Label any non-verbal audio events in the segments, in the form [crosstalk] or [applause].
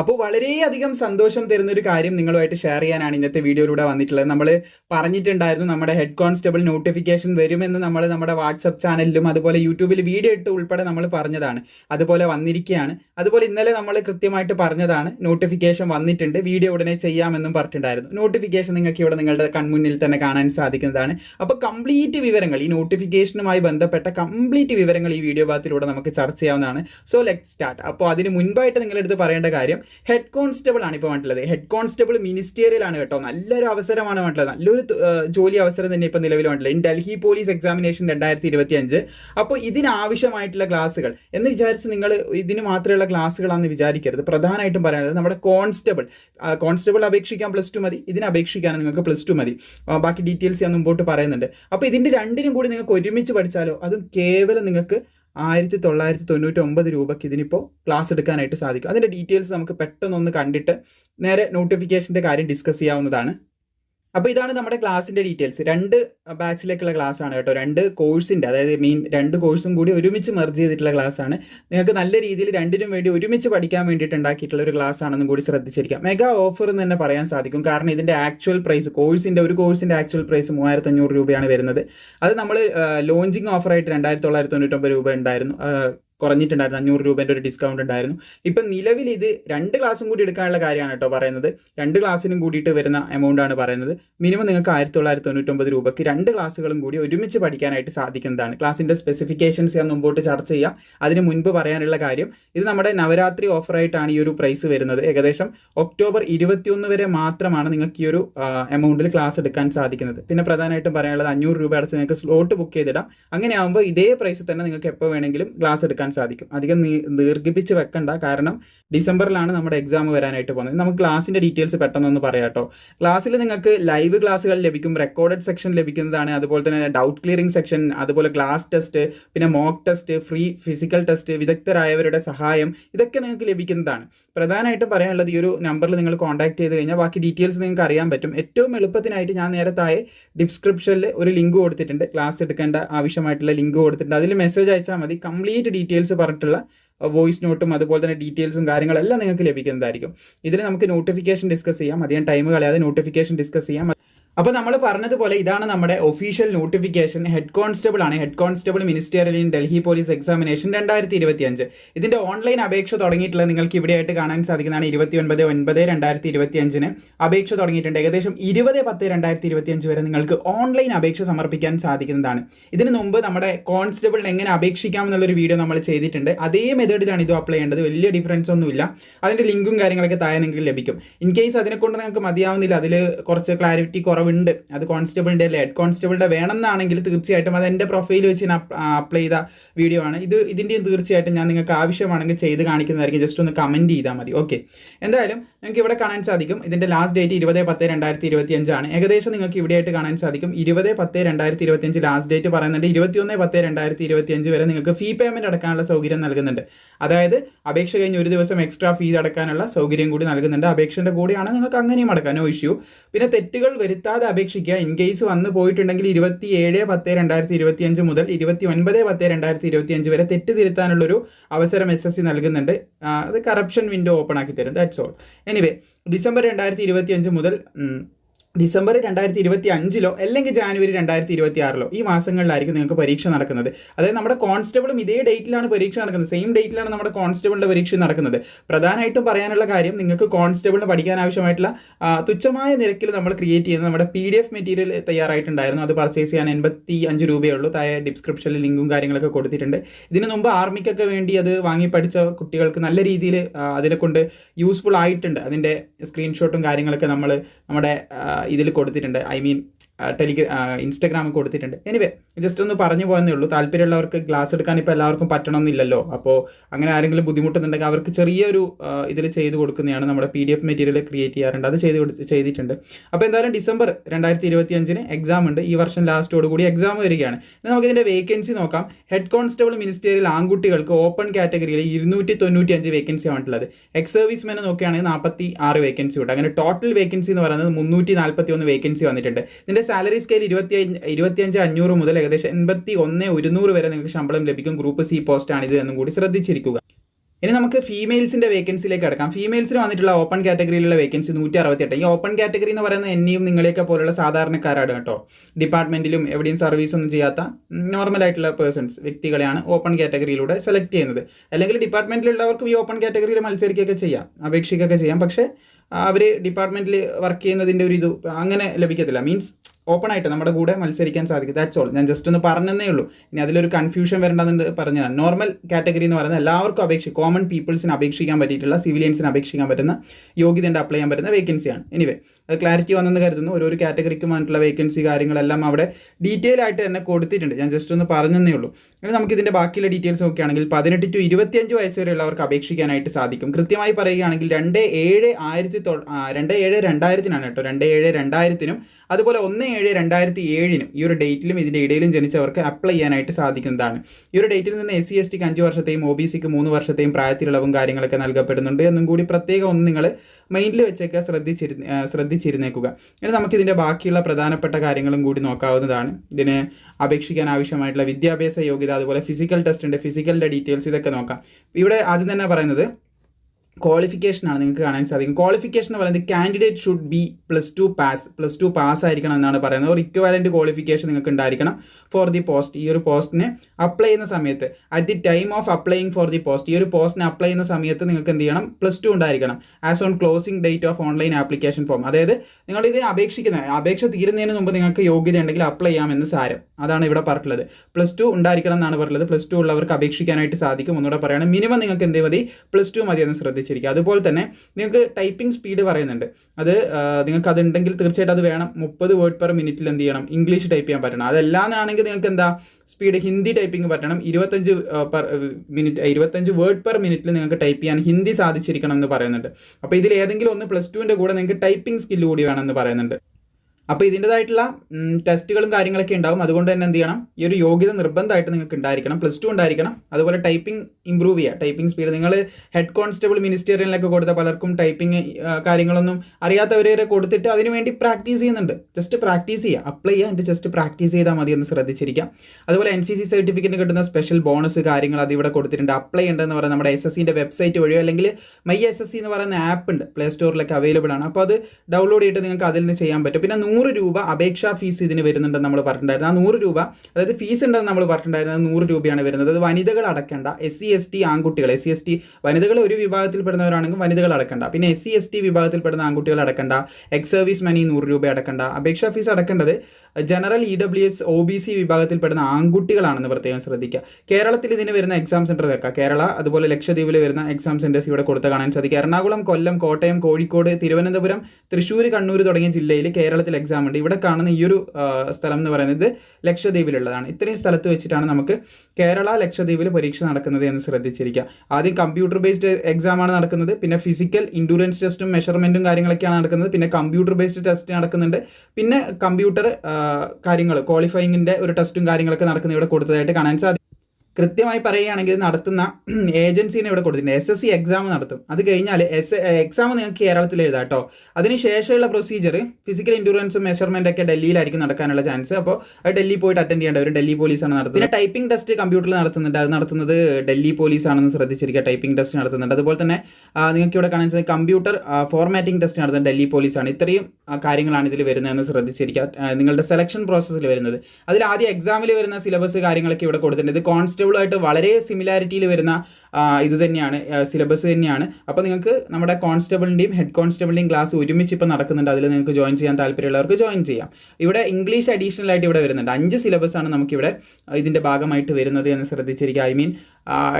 അപ്പോൾ വളരെയധികം സന്തോഷം തരുന്ന ഒരു കാര്യം നിങ്ങളുമായിട്ട് ഷെയർ ചെയ്യാനാണ് ഇന്നത്തെ വീഡിയോയിലൂടെ വന്നിട്ടുള്ളത്. നമ്മൾ പറഞ്ഞിട്ടുണ്ടായിരുന്നു നമ്മുടെ ഹെഡ് കോൺസ്റ്റബിൾ നോട്ടിഫിക്കേഷൻ വരുമെന്ന് നമ്മൾ നമ്മുടെ വാട്സപ്പ് ചാനലിലും അതുപോലെ യൂട്യൂബിൽ വീഡിയോ ഇട്ട് ഉൾപ്പെടെ നമ്മൾ പറഞ്ഞതാണ്. അതുപോലെ വന്നിരിക്കുകയാണ്. അതുപോലെ ഇന്നലെ നമ്മൾ കൃത്യമായിട്ട് പറഞ്ഞതാണ്. നോട്ടിഫിക്കേഷൻ വന്നിട്ടുണ്ട്. വീഡിയോ ഉടനെ ചെയ്യാമെന്നും പറഞ്ഞിട്ടുണ്ടായിരുന്നു. നോട്ടിഫിക്കേഷൻ നിങ്ങൾക്ക് ഇവിടെ നിങ്ങളുടെ കൺമുന്നിൽ തന്നെ കാണാൻ സാധിക്കുന്നതാണ്. അപ്പോൾ കംപ്ലീറ്റ് വിവരങ്ങൾ ഈ നോട്ടിഫിക്കേഷനുമായി ബന്ധപ്പെട്ട കംപ്ലീറ്റ് വിവരങ്ങൾ ഈ വീഡിയോ ഭാഗത്തിലൂടെ നമുക്ക് ചർച്ച ചെയ്യാവുന്നതാണ്. സോ ലെറ്റ് സ്റ്റാർട്ട് അപ്പോൾ അതിന് മുൻപായിട്ട് നിങ്ങളെടുത്ത് പറയേണ്ട കാര്യം ഹെഡ് കോൺസ്റ്റബിൾ ആണ് ഇപ്പോൾ വേണ്ടത് ഹെഡ് കോൺസ്റ്റബിൾ മിനിസ്റ്റേറിയൽ ആണ് കേട്ടോ. നല്ലൊരു അവസരമാണ് വേണ്ടത് നല്ലൊരു ജോലി അവസരം തന്നെ ഇപ്പോൾ നിലവിൽ വേണ്ടത് ഇൻ ഡൽഹി പോലീസ് എക്സാമിനേഷൻ രണ്ടായിരത്തി ഇരുപത്തി അഞ്ച് അപ്പോൾ ഇതിനാവശ്യമായിട്ടുള്ള ക്ലാസ്സുകൾ. എന്ന് വിചാരിച്ച് നിങ്ങൾ ഇതിന് മാത്രമുള്ള ക്ലാസ്സുകളാണെന്ന് വിചാരിക്കരുത്. പ്രധാനമായിട്ടും പറയാനുള്ളത് നമ്മുടെ കോൺസ്റ്റബിൾ കോൺസ്റ്റബിൾ അപേക്ഷിക്കാൻ പ്ലസ് ടു മതി. ഇതിന് അപേക്ഷിക്കാൻ നിങ്ങൾക്ക് പ്ലസ് ടു മതി. ബാക്കി ഡീറ്റെയിൽസ് ഞാൻ മുമ്പോട്ട് പറയുന്നുണ്ട്. അപ്പോൾ ഇതിന്റെ രണ്ടിനും കൂടി നിങ്ങൾക്ക് ഒരുമിച്ച് പഠിച്ചാലോ? അതും കേവലം നിങ്ങൾക്ക് ആയിരത്തി തൊള്ളായിരത്തി തൊണ്ണൂറ്റി ഒമ്പത് രൂപയ്ക്ക് ഇതിനിപ്പോൾ ക്ലാസ് എടുക്കാനായിട്ട് സാധിക്കും. അതിന്റെ ഡീറ്റെയിൽസ് നമുക്ക് പെട്ടെന്നൊന്ന് കണ്ടിട്ട് നേരെ നോട്ടിഫിക്കേഷന്റെ കാര്യം ഡിസ്കസ് ചെയ്യാവുന്നതാണ്. അപ്പോൾ ഇതാണ് നമ്മുടെ ക്ലാസ്സിന്റെ ഡീറ്റെയിൽസ്. രണ്ട് ബാച്ചിലേക്കുള്ള ക്ലാസ് ആണ് കേട്ടോ. രണ്ട് കോഴ്സിന്റെ അതായത് മീൻ രണ്ട് കോഴ്സും കൂടി ഒരുമിച്ച് മെർജ് ചെയ്തിട്ടുള്ള ക്ലാസ് ആണ് നിങ്ങൾക്ക് നല്ല രീതിയിൽ രണ്ടിനും വേണ്ടി ഒരുമിച്ച് പഠിക്കാൻ വേണ്ടിയിട്ട് ഉണ്ടാക്കിയിട്ടുള്ള ഒരു ക്ലാസ് ആണെന്നും കൂടി ശ്രദ്ധിച്ചിരിക്കാം. മെഗാ ഓഫർ എന്ന് തന്നെ പറയാൻ സാധിക്കും. കാരണം ഇതിന്റെ ആക്ച്വൽ പ്രൈസ് കോഴ്സിന്റെ ഒരു കോഴ്സിന്റെ ആക്ച്വൽ പ്രൈസ് മൂവായിരത്തി അഞ്ഞൂറ് രൂപയാണ് വരുന്നത്. അത് നമ്മൾ ലോഞ്ചിങ് ഓഫറായിട്ട് രണ്ടായിരത്തി തൊള്ളായിരത്തി തൊണ്ണൂറ്റൊമ്പത് രൂപ ഉണ്ടായിരുന്നു. കുറഞ്ഞിട്ടുണ്ടായിരുന്നു. അഞ്ഞൂറ് രൂപേന്റെ ഒരു ഡിസ്കൗണ്ട് ഉണ്ടായിരുന്നു. ഇപ്പം നിലവിൽ ഇത് രണ്ട് ക്ലാസ്സും കൂടി എടുക്കാനുള്ള കാര്യമാണ് കേട്ടോ പറയുന്നത്. രണ്ട് ക്ലാസ്സിനും കൂടിയിട്ട് വരുന്ന എമൗണ്ട് ആണ് പറയുന്നത്. മിനിമം നിങ്ങൾക്ക് ആയിരത്തി തൊള്ളായിരത്തി തൊണ്ണൂറ്റൊമ്പത് രൂപയ്ക്ക് രണ്ട് ക്ലാസ്സുകളും കൂടി ഒരുമിച്ച് പഠിക്കാനായിട്ട് സാധിക്കുന്നതാണ്. ക്ലാസ്സിന്റെ സ്പെസിഫിക്കേഷൻസ് ഞാൻ മുമ്പോട്ട് ചർച്ച ചെയ്യാം. അതിന് മുൻപ് പറയാനുള്ള കാര്യം ഇത് നമ്മുടെ നവരാത്രി ഓഫറായിട്ടാണ് ഈ ഒരു പ്രൈസ് വരുന്നത്. ഏകദേശം ഒക്ടോബർ ഇരുപത്തിയൊന്ന് വരെ മാത്രമാണ് നിങ്ങൾക്ക് ഈ ഒരു എമൗണ്ടിൽ ക്ലാസ് എടുക്കാൻ സാധിക്കുന്നത്. പിന്നെ പ്രധാനമായിട്ടും പറയാനുള്ളത് അഞ്ഞൂറ് രൂപ അടച്ച് നിങ്ങൾക്ക് സ്ലോട്ട് ബുക്ക് ചെയ്തിടാം. അങ്ങനെ ആകുമ്പോൾ ഇതേ പ്രൈസ് തന്നെ നിങ്ങൾക്ക് എപ്പോൾ വേണമെങ്കിലും ക്ലാസ് എടുക്കാൻ സാധിക്കും. അധികം ദീർഘിപ്പിച്ച് വെക്കണ്ട. കാരണം ഡിസംബറിലാണ് നമ്മുടെ എക്സാം വരാനായിട്ട് പോകുന്നത്. നമുക്ക് ക്ലാസ്സിന്റെ ഡീറ്റെയിൽസ് പെട്ടെന്നൊന്ന് പറയാം കേട്ടോ ക്ലാസ്സിൽ നിങ്ങൾക്ക് ലൈവ് ക്ലാസ്സുകൾ ലഭിക്കും റെക്കോർഡഡ് സെക്ഷൻ ലഭിക്കുന്നതാണ് അതുപോലെ തന്നെ ഡൗട്ട് ക്ലിയറിംഗ് സെക്ഷൻ അതുപോലെ ക്ലാസ് ടെസ്റ്റ് പിന്നെ mock test free physical test വിദഗ്ധരായവരുടെ സഹായം ഇതൊക്കെ നിങ്ങൾക്ക് ലഭിക്കുന്നതാണ്. പ്രധാനമായിട്ടും പറയാനുള്ളത് ഈ ഒരു നമ്പറിൽ നിങ്ങൾ കോൺടാക്ട് ചെയ്ത് കഴിഞ്ഞാൽ ബാക്കി ഡീറ്റെയിൽസ് നിങ്ങൾക്ക് അറിയാൻ പറ്റും. ഏറ്റവും എളുപ്പത്തിനായിട്ട് ഞാൻ നേരത്തായ ഡിസ്ക്രിപ്ഷനിൽ ഒരു ലിങ്ക് കൊടുത്തിട്ടുണ്ട്. ക്ലാസ് എടുക്കേണ്ട ആവശ്യമായിട്ടുള്ള ലിങ്ക് കൊടുത്തിട്ടുണ്ട്. അതിൽ മെസ്സേജ് അയച്ചാൽ മതി. കംപ്ലീറ്റ് ഡീറ്റെയിൽസ് പറഞ്ഞിട്ടുള്ള വോയിസ് നോട്ടും അതുപോലെ തന്നെ ഡീറ്റെയിൽസും കാര്യങ്ങളെല്ലാം നിങ്ങൾക്ക് ലഭിക്കുന്നതായിരിക്കും. ഇതിൽ നമുക്ക് നോട്ടിഫിക്കേഷൻ ഡിസ്കസ് ചെയ്യാം. അധികം ടൈം കളയാതെ നോട്ടിഫിക്കേഷൻ ഡിസ്കസ് ചെയ്യാം. അപ്പോൾ നമ്മൾ പറഞ്ഞതുപോലെ ഇതാണ് നമ്മുടെ ഒഫീഷ്യൽ നോട്ടിഫിക്കേഷൻ ഹെഡ് കോൺസ്റ്റബിൾ ആണ്. Head constable ministerial in Delhi police examination രണ്ടായിരത്തി ഇരുപത്തി അഞ്ച് ഇതിന്റെ ഓൺലൈൻ അപേക്ഷ തുടങ്ങിയിട്ടുള്ള നിങ്ങൾക്ക് ഇവിടെയായിട്ട് കാണാൻ സാധിക്കുന്നതാണ് ഇരുപത്തി ഒൻപത് ഒൻപത് രണ്ടായിരത്തി ഇരുപത്തി അഞ്ചിന് അപേക്ഷ തുടങ്ങിയിട്ടുണ്ട്. ഏകദേശം ഇരുപത് പത്ത് രണ്ടായിരത്തി ഇരുപത്തി അഞ്ച് വരെ നിങ്ങൾക്ക് ഓൺലൈൻ അപേക്ഷ സമർപ്പിക്കാൻ സാധിക്കുന്നതാണ്. ഇതിനു മുമ്പ് നമ്മുടെ കോൺസ്റ്റബിളിന് എങ്ങനെ അപേക്ഷിക്കാം എന്നുള്ളൊരു വീഡിയോ നമ്മൾ ചെയ്തിട്ടുണ്ട്. അതേ മെത്തേഡിലാണ് ഇത് അപ്ലൈ ചെയ്യേണ്ടത്. വലിയ ഡിഫറൻസ് ഒന്നുമില്ല. അതിന്റെ ലിങ്കും കാര്യങ്ങളൊക്കെ താഴെ നിങ്ങൾക്ക് ലഭിക്കും. ഇൻ കേസ് അതിനെക്കൊണ്ട് നിങ്ങൾക്ക് മതിയാവുന്നില്ല അതിൽ കുറച്ച് ക്ലാരിറ്റി കുറവുണ്ട്. അത് കോൺസ്റ്റബിളിന്റെ അല്ലെ? ഹെഡ് കോൺസ്റ്റബിളിന്റെ വേണമെന്നാണെങ്കിൽ തീർച്ചയായിട്ടും അത് എന്റെ പ്രൊഫൈൽ വെച്ച് ഞാൻ അപ്ലൈ ചെയ്ത വീഡിയോ ആണ്. ഇത് ഇതിന്റെയും തീർച്ചയായിട്ടും ഞാൻ നിങ്ങൾക്ക് ആവശ്യമാണെങ്കിൽ ചെയ്ത് കാണിക്കുന്നതായിരിക്കും. ജസ്റ്റ് ഒന്ന് കമന്റ് ചെയ്താൽ മതി. ഓക്കെ എന്തായാലും നിങ്ങൾക്ക് ഇവിടെ കാണാൻ സാധിക്കും. ഇതിന്റെ ലാസ്റ്റ് ഡേറ്റ് ഇരുപത് പത്ത് രണ്ടായിരത്തി ഇരുപത്തി അഞ്ചാണ് ഏകദേശം നിങ്ങൾക്ക് ഇവിടെയായിട്ട് കാണാൻ സാധിക്കും. ഇരുപത് പത്ത് രണ്ടായിരത്തി ഇരുപത്തി അഞ്ച് ലാസ്റ്റ് ഡേറ്റ് പറയുന്നുണ്ട്. ഇരുപത്തിയൊന്ന് പത്ത് രണ്ടായിരത്തി ഇരുപത്തി അഞ്ച് വരെ നിങ്ങൾക്ക് ഫീ പേയ്മെന്റ് അടക്കാനുള്ള സൗകര്യം നൽകുന്നുണ്ട്. അതായത് അപേക്ഷ കഴിഞ്ഞ് ഒരു ദിവസം എക്സ്ട്രാ ഫീസ് അടക്കാനുള്ള സൗകര്യം കൂടി നൽകുന്നുണ്ട്. അപേക്ഷയുടെ കൂടെയാണ് നിങ്ങൾക്ക് അങ്ങനെയും അടക്കാം. നോ ഇഷ്യൂ പിന്നെ തെറ്റുകൾ വരുത്താതെ അപേക്ഷിക്കുക. ഇൻ കേസ് വന്ന് പോയിട്ടുണ്ടെങ്കിൽ ഇരുപത്തി ഏഴ് പത്ത് രണ്ടായിരത്തി ഇരുപത്തി അഞ്ച് മുതൽ ഇരുപത്തി ഒൻപത് പത്ത് രണ്ടായിരത്തി ഇരുപത്തി അഞ്ച് വരെ തെറ്റ് തിരുത്താനുള്ളൊരു അവസരം എസ് എസ് സി നൽകുന്നുണ്ട്. അത് കറപ്ഷൻ വിൻഡോ ഓപ്പൺ ആക്കി തരും. ദാറ്റ്സ് ഓൾ എനിവേ ഡിസംബർ രണ്ടായിരത്തി ഇരുപത്തി അഞ്ച് മുതൽ ഡിസംബർ രണ്ടായിരത്തി ഇരുപത്തി അഞ്ചിലോ അല്ലെങ്കിൽ ജാനുവരി രണ്ടായിരത്തി ഇരുപത്തി ആറിലോ ഈ മാസങ്ങളിലായിരിക്കും നിങ്ങൾക്ക് പരീക്ഷ നടക്കുന്നത്. അതായത് നമ്മുടെ കോൺസ്റ്റബിളും ഇതേ ഡേറ്റിലാണ് പരീക്ഷ നടക്കുന്നത്. സെയിം ഡേറ്റിലാണ് നമ്മുടെ കോൺസ്റ്റബിളിന്റെ പരീക്ഷ നടക്കുന്നത്. പ്രധാനമായിട്ടും പറയാനുള്ള കാര്യം നിങ്ങൾക്ക് കോൺസ്റ്റബിളിന് പഠിക്കാൻ ആവശ്യമായിട്ടുള്ള തുച്ഛമായ നിരക്കിൽ നമ്മൾ ക്രിയേറ്റ് ചെയ്യുന്ന നമ്മുടെ പി ഡി എഫ് മെറ്റീരിയൽ തയ്യാറായിട്ടുണ്ടായിരുന്നു. അത് പർച്ചേസ് ചെയ്യാൻ എൺപത്തി അഞ്ച് രൂപയേ ഉള്ളൂ. താഴെ ഡിസ്ക്രിപ്ഷനിൽ ലിങ്കും കാര്യങ്ങളൊക്കെ കൊടുത്തിട്ടുണ്ട്. ഇതിന് മുമ്പ് ആർമിക്കൊക്കെ വേണ്ടി അത് വാങ്ങി പഠിച്ച കുട്ടികൾക്ക് നല്ല രീതിയിൽ അതിനെ കൊണ്ട് യൂസ്ഫുൾ ആയിട്ടുണ്ട്. അതിന്റെ സ്ക്രീൻഷോട്ടും കാര്യങ്ങളൊക്കെ നമ്മൾ നമ്മുടെ ഇതിൽ കൊടുത്തിട്ടുണ്ട്. ഐ മീൻ ടെലിഗ്രാ ഇൻസ്റ്റാഗ്രാമിൽ കൊടുത്തിട്ടുണ്ട്. എനിവേ ജസ്റ്റ് ഒന്ന് പറഞ്ഞു പോകുന്നേ ഉള്ളൂ. താല്പര്യമുള്ളവർക്ക് ഗ്ലാസ് എടുക്കാൻ ഇപ്പോൾ എല്ലാവർക്കും പറ്റണമെന്നില്ലല്ലോ അപ്പോൾ അങ്ങനെ ആരെങ്കിലും ബുദ്ധിമുട്ടുന്നുണ്ടെങ്കിൽ അവർക്ക് ചെറിയൊരു ഇതിൽ ചെയ്ത് കൊടുക്കുന്നതാണ് നമ്മുടെ P D F material create ചെയ്യാറുണ്ട്. അത് ചെയ്ത് കൊടുത്ത് ചെയ്തിട്ടുണ്ട്. അപ്പോൾ എന്തായാലും ഡിസംബർ രണ്ടായിരത്തി ഇരുപത്തി അഞ്ചിന് എക്സാം ഉണ്ട്. ഈ വർഷം ലാസ്റ്റോട് കൂടി എക്സാം വരികയാണ്. നമുക്കിതിന്റെ വേക്കൻസി നോക്കാം. ഹെഡ് കോൺസ്റ്റബിൾ മിനിസ്റ്റേറിയൽ ആൺകുട്ടികൾക്ക് ഓപ്പൺ കാറ്റഗറിയിൽ ഇരുന്നൂറ്റി തൊണ്ണൂറ്റി അഞ്ച് വേക്കൻസി ആണുള്ളത് എക്സ് സർവീസ് മെൻ നോക്കുകയാണെങ്കിൽ നാൽപ്പത്തി ആറ് വേക്കൻസി ഉണ്ട്. അങ്ങനെ ടോട്ടൽ വേക്കൻസി എന്ന് പറയുന്നത് മുന്നൂറ്റി നാൽപ്പത്തി ഒന്ന് വേക്കൻസി വന്നിട്ടുണ്ട്. ഇതിന്റെ സാലറി സ്കെയിൽ ഇരുപത്തി ഇരുപത്തിയഞ്ച് അഞ്ഞൂറ് മുതൽ ഏകദേശം എൺപത്തി ഒന്ന് ഒരുന്നൂറ് വരെ നിങ്ങൾക്ക് ശമ്പളം ലഭിക്കും. ഗ്രൂപ്പ് സി പോസ്റ്റ് ആണ് ഇത് എന്നും കൂടി ശ്രദ്ധിച്ചിരിക്കുക. ഇനി നമുക്ക് ഫീമെയിൽസിന്റെ വേക്കൻസിയിലേക്ക് കിടക്കാം. ഫീമെയിൽസിന് വന്നിട്ടുള്ള ഓപ്പൺ കാറ്റഗറിയിലുള്ള വേക്കൻസി നൂറ്റി അറുപത്തെട്ട് ഈ ഓപ്പൺ കാറ്റഗറി എന്ന് പറയുന്നത് എന്നെയും നിങ്ങളെയൊക്കെ പോലുള്ള സാധാരണക്കാരാണ് കേട്ടോ. ഡിപ്പാർട്ട്മെന്റിലും എവിടെയും സർവീസ് ഒന്നും ചെയ്യാത്ത നോർമൽ ആയിട്ടുള്ള പേഴ്സൺസ് വ്യക്തികളെയാണ് ഓപ്പൺ കാറ്റഗറിയിലൂടെ സെലക്ട് ചെയ്യുന്നത്. അല്ലെങ്കിൽ ഡിപ്പാർട്ട്മെന്റിലുള്ളവർക്ക് ഈ ഓപ്പൺ കാറ്റഗറിയിൽ മത്സരിക്കുകയൊക്കെ ചെയ്യാം അപേക്ഷിക്കുകയൊക്കെ ചെയ്യാം. പക്ഷേ അവർ ഡിപ്പാർട്ട്മെന്റിൽ വർക്ക് ചെയ്യുന്നതിന്റെ ഒരു ഇത് അങ്ങനെ ലഭിക്കത്തില്ല. മീൻസ് ഓപ്പൺ ആയിട്ട് നമ്മുടെ കൂടെ മത്സരിക്കാൻ സാധിക്കും. ദാറ്റ്സ് ഓൾ ഞാൻ ജസ്റ്റ് ഒന്ന് പറഞ്ഞതേ ഉള്ളൂ. ഇനി അതിലൊരു കൺഫ്യൂഷൻ വരേണ്ടതുണ്ട് പറഞ്ഞതാണ് നോർമൽ കാറ്റഗറി എന്ന് പറയുന്നത് എല്ലാവർക്കും അപേക്ഷ കോമൺ പീപ്പിൾസിന് അപേക്ഷിക്കാൻ പറ്റിയിട്ടുള്ള സിവിലിയൻസിന് അപേക്ഷിക്കാൻ പറ്റുന്ന യോഗ്യതയുണ്ട് അപ്ലൈ ചെയ്യാൻ പറ്റുന്ന വേക്കൻസിയാണ് എനിവേ അത് ക്ലാരിറ്റി വന്നെന്ന് കരുതുന്നു. ഓരോ കാറ്റഗറിക്കും വന്നിട്ടുള്ള വേക്കൻസി കാര്യങ്ങളെല്ലാം അവിടെ ഡീറ്റെയിൽ ആയിട്ട് തന്നെ കൊടുത്തിട്ടുണ്ട്. ഞാൻ ജസ്റ്റ് ഒന്ന് പറഞ്ഞതേ ഉള്ളൂ. ഇനി നമുക്ക് ഇതിന്റെ ബാക്കിയുള്ള ഡീറ്റെയിൽസ് നോക്കുകയാണെങ്കിൽ പതിനെട്ട് ടു ഇരുപത്തിയഞ്ച് വയസ്സ് വരെയുള്ളവർക്ക് അപേക്ഷിക്കാനായിട്ട് സാധിക്കും. കൃത്യമായി പറയുകയാണെങ്കിൽ രണ്ട് ഏഴ് ആയിരത്തി തൊ രണ്ട് ഏഴ് രണ്ടായിരത്തിനാണ് കേട്ടോ. രണ്ട് ഏഴ് രണ്ടായിരത്തിനും അതുപോലെ ഒന്ന് ഏഴ് രണ്ടായിരത്തി ഏഴിനും ഈ ഒരു ഡേറ്റിലും ഇതിന്റെ ഇടയിലും ജനിച്ചവർക്ക് അപ്ലൈ ചെയ്യാനായിട്ട് സാധിക്കുന്നതാണ്. ഈ ഒരു ഡേറ്റിൽ നിന്ന് എസ് സി എസ് ടിക്ക് അഞ്ച് വർഷത്തെയും ഒ ബി സിക്ക് മൂന്ന് വർഷത്തെയും പ്രായത്തിലുള്ളവും കാര്യങ്ങളൊക്കെ നൽകപ്പെടുന്നുണ്ട്. എന്നും കൂടി പ്രത്യേകം ഒന്ന് നിങ്ങൾ മൈൻഡിൽ വെച്ചൊക്കെ ശ്രദ്ധിച്ചിരു ആ, ശ്രദ്ധിച്ചിരുന്നേക്കുക. ഇനി നമുക്കിതിന്റെ ബാക്കിയുള്ള പ്രധാനപ്പെട്ട കാര്യങ്ങളും കൂടി നോക്കാവുന്നതാണ്. ഇതിന് അപേക്ഷിക്കാൻ ആവശ്യമായിട്ടുള്ള വിദ്യാഭ്യാസ യോഗ്യത അതുപോലെ ഫിസിക്കൽ ടെസ്റ്റ് ഉണ്ട് ഫിസിക്കലിന്റെ ഡീറ്റെയിൽസ് ഇതൊക്കെ നോക്കാം. ഇവിടെ ആദ്യം തന്നെ പറയുന്നത് ക്വാളിഫിക്കേഷൻ ആണ് നിങ്ങൾക്ക് കാണാൻ സാധിക്കും. ക്വാളിഫിക്കേഷൻ എന്ന് പറയുന്നത് candidate should be plus two pass plus two pass ആയിരിക്കണം എന്നാണ് പറയുന്നത്. ഒരു ഇക്വാലന്റ് ക്വാളിഫിക്കേഷൻ നിങ്ങൾക്ക് ഉണ്ടായിരിക്കണം ഫോർ ദി പോസ്റ്റ് ഈ ഒരു പോസ്റ്റിനെ അപ്ലൈ ചെയ്യുന്ന സമയത്ത് at the time of applying for the post ഈ ഒരു പോസ്റ്റിനെ അപ്ലൈ ചെയ്യുന്ന സമയത്ത് നിങ്ങൾക്ക് എന്ത് ചെയ്യണം? പ്ലസ് ടു ഉണ്ടായിരിക്കണം. As on closing date of online application form അതായത് നിങ്ങൾ ഇത് അപേക്ഷിക്കുന്ന അപേക്ഷ തീരുന്നതിന് മുമ്പ് നിങ്ങൾക്ക് യോഗ്യത ഉണ്ടെങ്കിൽ അപ്ലൈ ചെയ്യാമെന്ന് സാരം. അതാണ് ഇവിടെ പറഞ്ഞിട്ടുള്ളത്. പ്ലസ് ടു ഉണ്ടായിരിക്കണം എന്നാണ് പറഞ്ഞത് പ്ലസ് ടു ഉള്ളവർക്ക് അപേക്ഷിക്കാനായിട്ട് സാധിക്കും. ഒന്നുകൂടെ പറയുകയാണ് മിനിമം നിങ്ങൾക്ക് എന്ത് മതി? പ്ലസ് ടു മതി എന്ന് ശ്രദ്ധിച്ചിരിക്കുക അതുപോലെ തന്നെ നിങ്ങൾക്ക് ടൈപ്പിംഗ് സ്പീഡ് പറയുന്നുണ്ട്. അത് നിങ്ങൾക്ക് അതുണ്ടെങ്കിൽ തീർച്ചയായിട്ടും അത് വേണം. മുപ്പത് വേർഡ് പെർ മിനിറ്റിൽ എന്ത് ചെയ്യണം? ഇംഗ്ലീഷ് ടൈപ്പ് ചെയ്യാൻ പറ്റണം. അതല്ലാന്നാണെങ്കിൽ നിങ്ങൾക്ക് എന്താ? സ്പീഡ് ഹിന്ദി ടൈപ്പിംഗ് പറ്റണം. ഇരുപത്തഞ്ച് പെർ മിനിറ്റ് ഇരുപത്തഞ്ച് വേർഡ് പെർ മിനിറ്റിൽ നിങ്ങൾക്ക് ടൈപ്പ് ചെയ്യാൻ ഹിന്ദി സാധിച്ചിരിക്കണം എന്ന് പറയുന്നുണ്ട്. അപ്പോൾ ഇതിൽ ഏതെങ്കിലും ഒന്ന് പ്ലസ് ടുവിന്റെ കൂടെ നിങ്ങൾക്ക് ടൈപ്പിംഗ് സ്കില്ല് കൂടി വേണമെന്ന് പറയുന്നുണ്ട്. അപ്പോൾ ഇതിന്റെതായിട്ടുള്ള ടെസ്റ്റുകളും കാര്യങ്ങളൊക്കെ ഉണ്ടാവും. അതുകൊണ്ട് തന്നെ എന്ത് ചെയ്യണം? ഈ ഒരു യോഗ്യത നിർബന്ധമായിട്ട് നിങ്ങൾക്ക് ഉണ്ടായിരിക്കണം. പ്ലസ് ടു ഉണ്ടായിരിക്കണം. അതുപോലെ ടൈപ്പിംഗ് ഇമ്പ്രൂവ് ചെയ്യുക. ടൈപ്പിംഗ് സ്പീഡ് നിങ്ങൾ ഹെഡ് കോൺസ്റ്റബിൾ മിനിസ്റ്റീരിയലിലൊക്കെ കൊടുത്ത പലർക്കും ടൈപ്പിംഗ് കാര്യങ്ങളൊന്നും അറിയാത്തവരെ കൊടുത്തിട്ട് അതിനുവേണ്ടി പ്രാക്ടീസ് ചെയ്യുന്നുണ്ട്. ജസ്റ്റ് പ്രാക്ടീസ് ചെയ്യുക. അപ്ലൈ ചെയ്യുക. എന്നിട്ട് ജസ്റ്റ് പ്രാക്ടീസ് ചെയ്താൽ മതി എന്ന് ശ്രദ്ധിച്ചിരിക്കാം. അതുപോലെ എൻ സി സി സർട്ടിഫിക്കറ്റിന് കിട്ടുന്ന സ്പെഷ്യൽ ബോണസ് കാര്യങ്ങൾ അതിവിടെ കൊടുത്തിട്ടുണ്ട്. അപ്ലൈ ചെയ്യേണ്ടതെന്ന് പറയുന്നത് നമ്മുടെ എസ് എസ് സിന്റെ വെബ്സൈറ്റ് വഴിയോ അല്ലെങ്കിൽ മൈ എസ് എസ് സി എന്ന് പറയുന്ന ആപ്പ് ഉണ്ട്. പ്ലേ സ്റ്റോറിലൊക്കെ അവൈലബിൾ ആണ്. അപ്പോൾ അത് ഡൗൺലോഡ് ചെയ്തിട്ട് നിങ്ങൾക്ക് അതിൽ നിന്ന് ചെയ്യാൻ പറ്റും. പിന്നെ നൂറ് രൂപ അപേക്ഷാ ഫീസ് ഇതിന് വരുന്നുണ്ടെന്ന് നമ്മൾ പറഞ്ഞിട്ടുണ്ടായിരുന്നു. ആ നൂറ് രൂപ അതായത് ഫീസ് ഉണ്ടെന്ന് നമ്മൾ പറഞ്ഞിട്ടുണ്ടായിരുന്നത് നൂറ് രൂപയാണ് വരുന്നത്. അത് വനിതകൾ അടക്കേണ്ട എസ് സി എസ് ടി ആൺകുട്ടികൾ. എസ് സി എസ് ടി വനിതകൾ ഒരു വിഭാഗത്തിൽ പെടുന്നവരാണെങ്കിൽ വനിതകൾ അടക്കേണ്ട. പിന്നെ എസ് സി എസ് ടി വിഭാഗത്തിൽ പെടുന്ന ആൺകുട്ടികൾ അടക്കേണ്ട. എക്സ് സർവീസ് മണി നൂറ് രൂപ അടക്കേണ്ട. അപേക്ഷാ fees അടക്കേണ്ടത് general E W S O B C വിഭാഗത്തിൽ പെടുന്ന ആൺകുട്ടികളാണെന്ന് പ്രത്യേകം ശ്രദ്ധിക്കുക. കേരളത്തിൽ ഇതിന് വരുന്ന എക്സാം സെന്റർ വെക്കുക കേരള അതുപോലെ ലക്ഷദ്വീപിൽ വരുന്ന എക്സാം സെന്റേഴ്സ് ഇവിടെ കൊടുത്ത് കാണാൻ സാധിക്കും. എറണാകുളം കൊല്ലം കോട്ടയം കോഴിക്കോട് തിരുവനന്തപുരം തൃശ്ശൂർ കണ്ണൂർ തുടങ്ങിയ ജില്ലയിൽ കേരളത്തിൽ എക്സാം ഉണ്ട്. ഇവിടെ കാണുന്ന ഈ ഒരു സ്ഥലം എന്ന് പറയുന്നത് ലക്ഷദ്വീപിലുള്ളതാണ്. ഇത്രയും സ്ഥലത്ത് വെച്ചിട്ടാണ് നമുക്ക് കേരള ലക്ഷദ്വീപിൽ പരീക്ഷ നടക്കുന്നത് എന്ന് ശ്രദ്ധിച്ചിരിക്കുക ആദ്യം കമ്പ്യൂട്ടർ ബേസ്ഡ് എക്സാം ആണ് നടക്കുന്നത് പിന്നെ ഫിസിക്കൽ ഇൻഡൂറൻസ് ടെസ്റ്റും മെഷർമെന്റും കാര്യങ്ങളൊക്കെയാണ് നടക്കുന്നത് പിന്നെ കമ്പ്യൂട്ടർ ബേസ്ഡ് ടെസ്റ്റ് നടക്കുന്നുണ്ട് പിന്നെ കമ്പ്യൂട്ടർ കാര്യങ്ങൾ ക്വാളിഫയിങ്ങിന്റെ ഒരു ടെസ്റ്റും കാര്യങ്ങളൊക്കെ നടക്കുന്നത് ഇവിടെ കൊടുത്തതായിട്ട് കാണാൻ സാധിക്കും കൃത്യമായി പറയുകയാണെങ്കിൽ നടത്തുന്ന [clears throat] ഏജൻസീനെ ഇവിടെ കൊടുത്തിട്ടുണ്ട്. എസ് എസ് സി എക്സാം നടത്തും. അത് കഴിഞ്ഞാൽ എസ് എക്സാം നിങ്ങൾക്ക് കേരളത്തിൽ എഴുതാം കേട്ടോ. അതിന് ശേഷമുള്ള പ്രൊസീജിയർ ഫിസിക്കൽ ഇൻഡുറൻസും മെഷർമെന്റ് ഒക്കെ ഡൽഹിയിലായിരിക്കും നടക്കാനുള്ള ചാൻസ് അപ്പോൾ അത് ഡൽഹി പോയിട്ട് അറ്റൻഡ് ചെയ്യേണ്ട ചെയ്യേണ്ടവരും ഡൽഹി പോലീസാണ് നടത്തുന്നത്. പിന്നെ ടൈപ്പിംഗ് ടെസ്റ്റ് കമ്പ്യൂട്ടറിൽ നടത്തുന്നുണ്ട്. അത് നടത്തുന്നത് ഡൽഹി പോലീസാണെന്ന് ശ്രദ്ധിച്ചിരിക്കുക. ടൈപ്പിംഗ് ടെസ്റ്റ് നടത്തുന്നുണ്ട്. അതുപോലെ തന്നെ നിങ്ങൾക്ക് ഇവിടെ കാണാൻ സാധിക്കും കമ്പ്യൂട്ടർ ഫോർമാറ്റിംഗ് ടെസ്റ്റ് നടത്തുന്നത് ഡൽഹി പോലീസാണ് ഇത്രയും കാര്യങ്ങളാണ് ഇതിൽ വരുന്നതെന്ന് ശ്രദ്ധിച്ചിരിക്കുക. നിങ്ങളുടെ സെലക്ഷൻ പ്രോസസ്സിൽ വരുന്നത്. അതിൽ ആദ്യം എക്സാമിൽ വരുന്ന സിലബസ് കാര്യങ്ങളൊക്കെ ഇവിടെ കൊടുത്തിട്ടുണ്ട്. ഇത് കോൺസ്റ്റബിൾ ആയിട്ട് വളരെ സിമിലാരിറ്റിയിൽ വരുന്ന ഇത് തന്നെയാണ് സിലബസ് തന്നെയാണ്. അപ്പോൾ നിങ്ങൾക്ക് നമ്മുടെ കോൺസ്റ്റബിളിന്റെയും ഹെഡ് കോൺസ്റ്റബിളിന്റെയും ക്ലാസ് ഒരുമിച്ച് ഇപ്പോൾ നടക്കുന്നുണ്ട്. അതിൽ നിങ്ങൾക്ക് ജോയിൻ ചെയ്യാൻ താല്പര്യമുള്ളവർക്ക് ജോയിൻ ചെയ്യാം. ഇവിടെ ഇംഗ്ലീഷ് അഡീഷണൽ ആയിട്ട് ഇവിടെ വരുന്നുണ്ട്. അഞ്ച് സിലബസാണ് നമുക്കിവിടെ ഇതിന്റെ ഭാഗമായിട്ട് വരുന്നത് എന്ന് ശ്രദ്ധിച്ചിരിക്കുക. ഐ മീൻ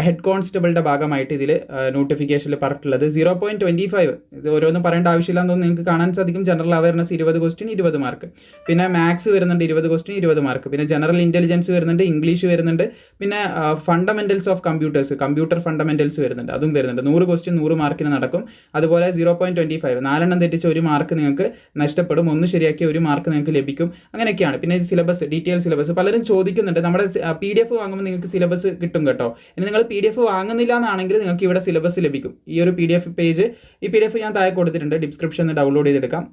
ഹെഡ് കോൺസ്റ്റബിളിന്റെ ഭാഗമായിട്ട് ഇതിൽ നോട്ടിഫിക്കേഷനിൽ പറഞ്ഞിട്ടുള്ളത്. സീറോ പോയിന്റ് ട്വന്റി ഫൈവ് ഇത് ഓരോന്നും പറയേണ്ട ആവശ്യമില്ലാന്ന് തോന്നുന്നു. നിങ്ങൾക്ക് കാണാൻ സാധിക്കും ജനറൽ അവയർനെസ് ഇരുപത് ക്വസ്റ്റ്യൻ ഇരുപത് മാർക്ക് പിന്നെ മാത്സ് വരുന്നുണ്ട് ഇരുപത് ക്വസ്റ്റ്യൻ ഇരുപത് മാർക്ക് പിന്നെ ജനറൽ ഇന്റലിജൻസ് വരുന്നുണ്ട് ഇംഗ്ലീഷ് വരുന്നുണ്ട്. പിന്നെ fundamentals of computers computer fundamentals വരുന്നുണ്ട്. അതും വരുന്നുണ്ട്. നൂറ് ക്വസ്റ്റ്യൻ നൂറ് മാർക്കിന് നടക്കും. അതുപോലെ സീറോ പോയിന്റ് ട്വന്റി ഫൈവ് നാലെണ്ണം തെറ്റിച്ച ഒരു മാർക്ക് നിങ്ങൾക്ക് നഷ്ടപ്പെടും. ഒന്ന് ശരിയാക്കിയ ഒരു മാർക്ക് നിങ്ങൾക്ക് ലഭിക്കും. അങ്ങനെയൊക്കെയാണ്. പിന്നെ സിലബസ് ഡീറ്റെയിൽ സിലബസ് പലരും ചോദിക്കുന്നുണ്ട്. നമ്മുടെ പി ഡി എഫ് വാങ്ങുമ്പോൾ നിങ്ങൾക്ക് സിലബസ് കിട്ടും കേട്ടോ. ഇനി നിങ്ങൾ പി ഡി എഫ് വാങ്ങുന്നില്ല എന്നാണെങ്കിൽ നിങ്ങൾക്ക് ഇവിടെ സിലബസ് ലഭിക്കും. ഈ ഒരു പി ഡി എഫ് പേജ് ഈ പി ഡി എഫ് ഞാൻ താഴെ കൊടുത്തിട്ടുണ്ട്. ഡിസ്ക്രിപ്ഷനിൽ ഡൗൺലോഡ് ചെയ്തെടുക്കാം.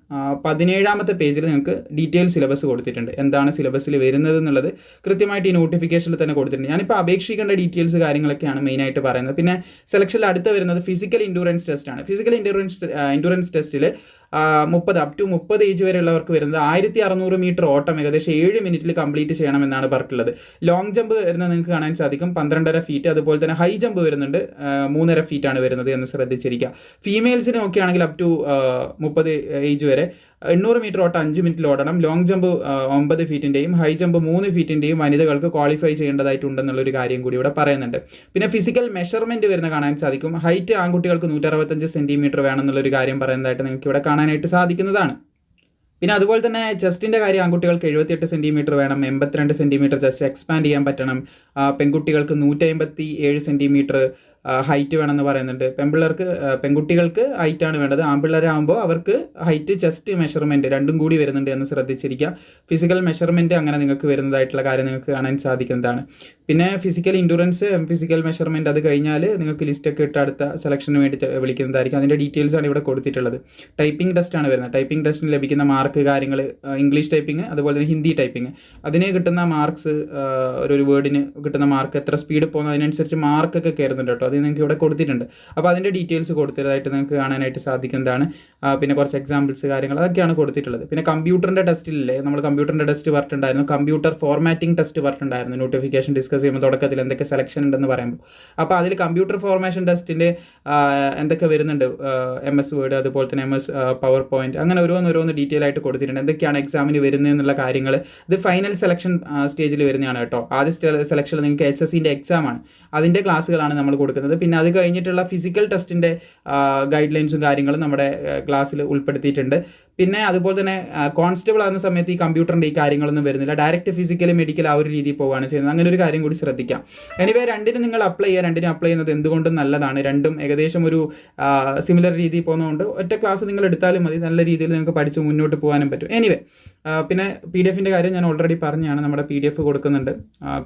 പതിനേഴാമത്തെ പേജിൽ നിങ്ങൾക്ക് ഡീറ്റെയിൽ സിലബസ് കൊടുത്തിട്ടുണ്ട്. എന്താണ് സിലബസിൽ വരുന്നത് എന്നുള്ളത് കൃത്യമായിട്ട് ഈ നോട്ടിഫിക്കേഷനിൽ തന്നെ കൊടുത്തിട്ടുണ്ട്. ഞാനിപ്പോൾ അപേക്ഷിക്കേണ്ട ഡീറ്റെയിൽസ് കാര്യങ്ങളൊക്കെയാണ് മെയിനായിട്ട് പറയുന്നത്. പറയുന്നത്. പിന്നെ സെലക്ഷനിൽ അടുത്ത് വരുന്നത് ഫിസിക്കൽ ഇൻഡൂറൻസ് ടെസ്റ്റാണ് ഫിസിക്കൽ ഇൻഡൂറൻസ് ഇൻഡൂറൻസ് ടെസ്റ്റിൽ മുപ്പത് അപ് ടു മുപ്പത് ഏജ് വരെയുള്ളവർക്ക് വരുന്നത് ആയിരത്തി അറുന്നൂറ് മീറ്റർ ഓട്ടം ഏകദേശം ഏഴ് മിനിറ്റിൽ കംപ്ലീറ്റ് ചെയ്യണമെന്നാണ് പറഞ്ഞിട്ടുള്ളത്. ലോങ് ജമ്പ് വരുന്നത് നിങ്ങൾക്ക് കാണാൻ സാധിക്കും. പന്ത്രണ്ടര ഫീറ്റ് അതുപോലെ തന്നെ ഹൈ ജമ്പ് വരുന്നുണ്ട്. മൂന്നര ഫീറ്റ് ആണ് വരുന്നത് എന്ന് ശ്രദ്ധിച്ചിരിക്കുക. ഫീമെയിൽസിന് നോക്കുകയാണെങ്കിൽ അപ് ടു മുപ്പത് ഏജ് വരെ. എണ്ണൂറ് മീറ്റർ ഓട്ടം അഞ്ച് മിനിറ്റിൽ ഓടണം. ലോങ് ജമ്പ് ഒമ്പത് ഫീറ്റിന്റെയും ഹൈ ജമ്പ് മൂന്ന് ഫീറ്റിന്റെയും വനിതകൾക്ക് ക്വാളിഫൈ ചെയ്യേണ്ടതായിട്ടുണ്ടെന്നുള്ളൊരു കാര്യം കൂടി ഇവിടെ പറയുന്നുണ്ട്. പിന്നെ ഫിസിക്കൽ മെഷർമെന്റ് വരുന്ന കാണാൻ സാധിക്കും. ഹൈറ്റ് ആൺകുട്ടികൾക്ക് നൂറ്ററുപത്തഞ്ച് സെന്റിമീറ്റർ വേണമെന്നുള്ളൊരു കാര്യം പറയുന്നതായിട്ട് നിങ്ങൾക്ക് ഇവിടെ കാണാനായിട്ട് സാധിക്കുന്നതാണ്. പിന്നെ അതുപോലെ തന്നെ ചെസ്റ്റിന്റെ കാര്യം ആൺകുട്ടികൾക്ക് എഴുപത്തിയെട്ട് സെന്റിമീറ്റർ വേണം എൺപത്തിരണ്ട് സെന്റിമീറ്റർ ചെസ്റ്റ് എക്സ്പാൻഡ് ചെയ്യാൻ പറ്റണം. പെൺകുട്ടികൾക്ക് നൂറ്റി അമ്പത്തി ഏഴ് സെന്റിമീറ്റർ ഹൈറ്റ് വേണമെന്ന് പറയുന്നുണ്ട്. പെൺപിള്ളേർക്ക് പെൺകുട്ടികൾക്ക് ഹൈറ്റാണ് വേണ്ടത്. ആൺപിള്ളേരാകുമ്പോൾ അവർക്ക് ഹൈറ്റ് ചെസ്റ്റ് മെഷർമെന്റ് രണ്ടും കൂടി വരുന്നുണ്ട് എന്ന് ശ്രദ്ധിച്ചിരിക്കുക. ഫിസിക്കൽ മെഷർമെന്റ് അങ്ങനെ നിങ്ങൾക്ക് വരുന്നതായിട്ടുള്ള കാര്യം നിങ്ങൾക്ക് കാണാൻ സാധിക്കുന്നതാണ്. പിന്നെ ഫിസിക്കൽ ഇൻഡുറൻസ് ഫിസിക്കൽ മെഷർമെന്റ് അത് കഴിഞ്ഞാൽ നിങ്ങൾക്ക് ലിസ്റ്റൊക്കെ ഇട്ട് അടുത്ത സെലക്ഷന് വേണ്ടി വിളിക്കുന്നതായിരിക്കും. അതിന്റെ ഡീറ്റെയിൽസ് ആണ് ഇവിടെ കൊടുത്തിട്ടുള്ളത്. ടൈപ്പിംഗ് ടെസ്റ്റ് ആണ് വരുന്നത്. ടൈപ്പിംഗ് ടെസ്റ്റിന് ലഭിക്കുന്ന മാർക്ക് കാര്യങ്ങൾ ഇംഗ്ലീഷ് ടൈപ്പിംഗ് അതുപോലെ തന്നെ ഹിന്ദി ടൈപ്പിംഗ് അതിന് കിട്ടുന്ന മാർക്സ് ഒരു വേർഡിന് കിട്ടുന്ന മാർക്ക് എത്ര സ്പീഡ് പോകുന്നതിനനുസരിച്ച് മാർക്കൊക്കെ കയറുന്നുണ്ട് കേട്ടോ. അത് നിങ്ങൾക്ക് ഇവിടെ കൊടുത്തിട്ടുണ്ട്. അപ്പോൾ അതിന്റെ ഡീറ്റെയിൽസ് കൊടുത്തതായിട്ട് നിങ്ങൾക്ക് കാണാനായിട്ട് സാധിക്കുന്നതാണ്. പിന്നെ കുറച്ച് എക്സാമ്പിൾസ് കാര്യങ്ങൾ അതൊക്കെയാണ് കൊടുത്തിട്ടുള്ളത്. പിന്നെ കമ്പ്യൂട്ടറിന്റെ ടെസ്റ്റിലല്ലേ നമ്മൾ കമ്പ്യൂട്ടറിന്റെ ടെസ്റ്റ് പറഞ്ഞിട്ടുണ്ടായിരുന്നു. കമ്പ്യൂട്ടർ ഫോർമാറ്റിംഗ് ടെസ്റ്റ് പറഞ്ഞിട്ടുണ്ടായിരുന്നു. നോട്ടിഫിക്കേഷൻ ഡിസ്കസ് ചെയ്യുമ്പോൾ തുടക്കത്തിൽ എന്തൊക്കെ സെലക്ഷൻ ഉണ്ടെന്ന് പറയുമ്പോൾ. അപ്പോൾ അതിൽ കമ്പ്യൂട്ടർ ഫോർമേഷൻ ടെസ്റ്റിന്റെ എന്തൊക്കെ വരുന്നുണ്ട്? എം എസ് വേർഡ് അതുപോലെ തന്നെ എം എസ് പവർ പോയിന്റ് അങ്ങനെ ഓരോന്ന് ഓരോന്ന് ഡീറ്റെയിൽ ആയിട്ട് കൊടുത്തിട്ടുണ്ട്. എന്തൊക്കെയാണ് എക്സാമിന് വരുന്നതെന്നുള്ള കാര്യങ്ങൾ. ഇത് ഫൈനൽ സെലക്ഷൻ സ്റ്റേജിൽ വരുന്നതാണ് കേട്ടോ. ആദ്യ സെലക്ഷൻ നിങ്ങൾക്ക് എസ് എസ് സിന്റെ എക്സാം ആണ്. അതിന്റെ ക്ലാസ്സുകളാണ് നമ്മൾ കൊടുക്കുന്നത്. പിന്നെ അത് കഴിഞ്ഞിട്ടുള്ള ഫിസിക്കൽ ടെസ്റ്റിന്റെ ഗൈഡ് ലൈൻസും കാര്യങ്ങളും നമ്മുടെ ക്ലാസ്സിൽ ഉൾപ്പെടുത്തിയിട്ടുണ്ട്. പിന്നെ അതുപോലെ തന്നെ കോൺസ്റ്റബിൾ ആകുന്ന സമയത്ത് ഈ കമ്പ്യൂട്ടറിന്റെ ഈ കാര്യങ്ങളൊന്നും വരുന്നില്ല. ഡയറക്റ്റ് ഫിസിക്കൽ മെഡിക്കൽ ആ ഒരു രീതിയിൽ പോവുകയാണ് ചെയ്യുന്നത്. അങ്ങനെ ഒരു കാര്യം കൂടി ശ്രദ്ധിക്കാം. എനിവേ രണ്ടിനും നിങ്ങൾ അപ്ലൈ ചെയ്യുക. രണ്ടിനും അപ്ലൈ ചെയ്യുന്നത് എന്തുകൊണ്ടും നല്ലതാണ്. രണ്ടും ഏകദേശം ഒരു സിമിലർ രീതിയിൽ പോകുന്നതുകൊണ്ട് ഒറ്റ ക്ലാസ് നിങ്ങൾ എടുത്താലും മതി. നല്ല രീതിയിൽ നിങ്ങൾക്ക് പഠിച്ച് മുന്നോട്ട് പോകാനും പറ്റും. എനിവേ പിന്നെ പി ഡി എഫിന്റെ കാര്യം ഞാൻ ഓൾറെഡി പറഞ്ഞാണ്. നമ്മുടെ പി ഡി എഫ് കൊടുക്കുന്നുണ്ട്.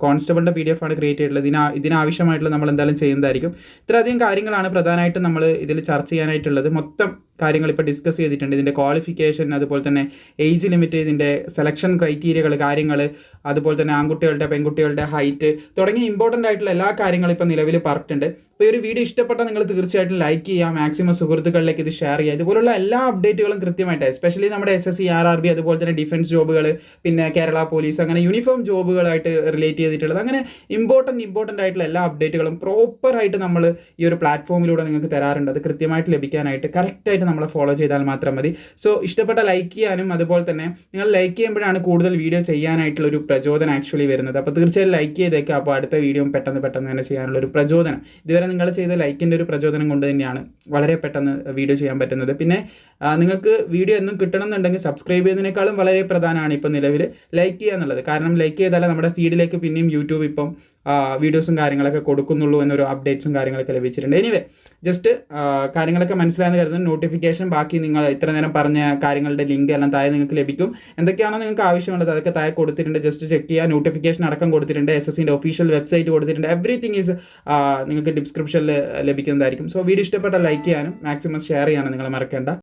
കോൺസ്റ്റബിളിന്റെ പി ഡി എഫ് ആണ് ക്രിയേറ്റ് ചെയ്തിട്ടുള്ളത്. ഇതിനാ ഇതിനാവശ്യമായിട്ടുള്ള നമ്മൾ എന്തായാലും ചെയ്യുന്നതായിരിക്കും. ഇത്രയധികം കാര്യങ്ങളാണ് പ്രധാനമായിട്ടും നമ്മൾ ഇതിൽ ചർച്ച ചെയ്യാനായിട്ടുള്ളത്. മൊത്തം കാര്യങ്ങൾ ഇപ്പോൾ ഡിസ്കസ് ചെയ്തിട്ടുണ്ട്. ഇതിന്റെ ക്വാളിഫിക്കേഷൻ അതുപോലെ തന്നെ ഏജ് ലിമിറ്റ് ഇതിന്റെ സെലക്ഷൻ ക്രൈറ്റീരിയകൾ കാര്യങ്ങൾ അതുപോലെ തന്നെ ആൺകുട്ടികളുടെ പെൺകുട്ടികളുടെ ഹൈറ്റ് തുടങ്ങിയ ഇമ്പോർട്ടന്റ് ആയിട്ടുള്ള എല്ലാ കാര്യങ്ങളും ഇപ്പോൾ നിലവിൽ പറഞ്ഞിട്ടുണ്ട്. അപ്പോൾ ഈ ഒരു വീഡിയോ ഇഷ്ടപ്പെട്ടാൽ നിങ്ങൾ തീർച്ചയായിട്ടും ലൈക്ക് ചെയ്യുക മാക്സിമം സുഹൃത്തുക്കളിലേക്ക് ഇത് ഷെയർ ചെയ്യുക. ഇതുപോലുള്ള എല്ലാ അപ്ഡേറ്റുകളും കൃത്യമായിട്ട് എസ്പെഷ്യലി നമ്മുടെ S S C R R B അതുപോലെ തന്നെ ഡിഫൻസ് ജോബുകൾ പിന്നെ കേരള പോലീസ് അങ്ങനെ യൂണിഫോം ജോബുകളായിട്ട് റിലേറ്റ് ചെയ്തിട്ടുള്ളത്. അങ്ങനെ ഇമ്പോർട്ടന്റ് ഇമ്പോർട്ടന്റ് ആയിട്ടുള്ള എല്ലാ അപ്ഡേറ്റുകളും പ്രോപ്പറായിട്ട് നമ്മൾ ഈ ഒരു പ്ലാറ്റ്ഫോമിലൂടെ നിങ്ങൾക്ക് തരാറുണ്ട്. അത് കൃത്യമായിട്ട് ലഭിക്കാനായിട്ട് കറക്റ്റായിട്ട് നമ്മളെ ഫോളോ ചെയ്താൽ മാത്രം മതി. സോ ഇഷ്ടപ്പെട്ട ലൈക്ക് ചെയ്യാനും അതുപോലെ തന്നെ നിങ്ങൾ ലൈക്ക് ചെയ്യുമ്പോഴാണ് കൂടുതൽ വീഡിയോ ചെയ്യാനായിട്ടുള്ള ഒരു പ്രചോദനം ആക്ച്വലി വരുന്നത്. അപ്പോൾ തീർച്ചയായും ലൈക്ക് ചെയ്തേക്കുക അപ്പോൾ അടുത്ത വീഡിയോ പെട്ടെന്ന് പെട്ടെന്ന് തന്നെ ചെയ്യാനുള്ള ഒരു പ്രചോദനം. ഇതുവരെ നിങ്ങൾ ചെയ്ത ലൈക്കിന്റെ ഒരു പ്രചോദനം കൊണ്ട് തന്നെയാണ് വളരെ പെട്ടെന്ന് വീഡിയോ ചെയ്യാൻ പറ്റുന്നത്. പിന്നെ നിങ്ങൾക്ക് വീഡിയോ എന്നും കിട്ടണം എന്നുണ്ടെങ്കിൽ സബ്സ്ക്രൈബ് ചെയ്യുന്നതിനേക്കാളും വളരെ പ്രധാനമാണ് ഇപ്പോൾ നിലവിൽ ലൈക്ക് ചെയ്യുക എന്നുള്ളത്. കാരണം ലൈക്ക് ചെയ്താലേ നമ്മുടെ ഫീഡിലേക്ക് പിന്നെയും യൂട്യൂബ് ഇപ്പം വീഡിയോസും കാര്യങ്ങളൊക്കെ കൊടുക്കുന്നുള്ളൂ എന്നൊരു അപ്ഡേറ്റ്സും കാര്യങ്ങളൊക്കെ ലഭിച്ചിട്ടുണ്ട്. എനിവേ ജസ്റ്റ് കാര്യങ്ങളൊക്കെ മനസ്സിലായെന്ന് കരുതുന്നു. നോട്ടിഫിക്കേഷൻ ബാക്കി നിങ്ങൾ ഇത്ര നേരം പറഞ്ഞ കാര്യങ്ങളുടെ ലിങ്ക് എല്ലാം താഴെ നിങ്ങൾക്ക് ലഭിക്കും. എന്തൊക്കെയാണോ നിങ്ങൾക്ക് ആവശ്യമുള്ളത് അതൊക്കെ താഴെ കൊടുത്തിട്ടുണ്ട്. ജസ്റ്റ് ചെക്ക് ചെയ്യുക. നോട്ടിഫിക്കേഷൻ അടക്കം കൊടുത്തിട്ടുണ്ട്. എസ് എസിന്റെ ഒഫീഷ്യൽ വെബ്സൈറ്റ് കൊടുത്തിട്ടുണ്ട്. എവറിത്തിങ് ഈസ് നിങ്ങൾക്ക് ഡിസ്ക്രിപ്ഷനിൽ ലഭിക്കുന്നതായിരിക്കും. സോ വീഡിയോ ഇഷ്ടപ്പെട്ട ലൈക്ക് ചെയ്യാനും മാക്സിമം ഷെയർ ചെയ്യാനും നിങ്ങൾ മറക്കേണ്ട.